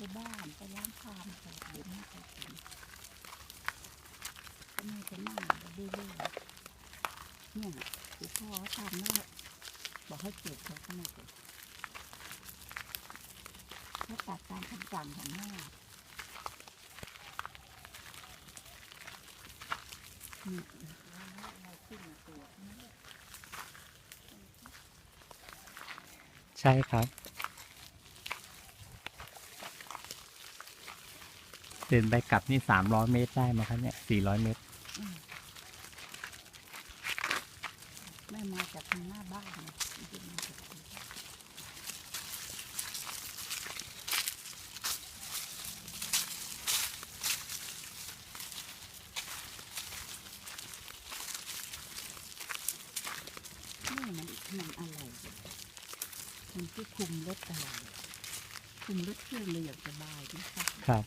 ไปบ้านไปร้านข้าวไปเดี๋ยวแม่ไปกินก็แม่จะนั่งเรื่อยๆเนี่ยคือพ่อทำแล้วบอกให้เก็บเขาก็ไม่เก็บเขาตัดตามคำสั่งของแม่นี่ใช่ครับ เดินไปกลับนี่สามร้อยเมตรได้ไหมครับเนี่ยสี่ร้อยเมตรแม่มาจากทางหน้าบ้านนะจริงๆมาจากทางหน้านี่มันมันอะไรเนี่ยมันที่คุมรถอะไรคุมรถเครื่องเลยอย่างสบายนะคะครับ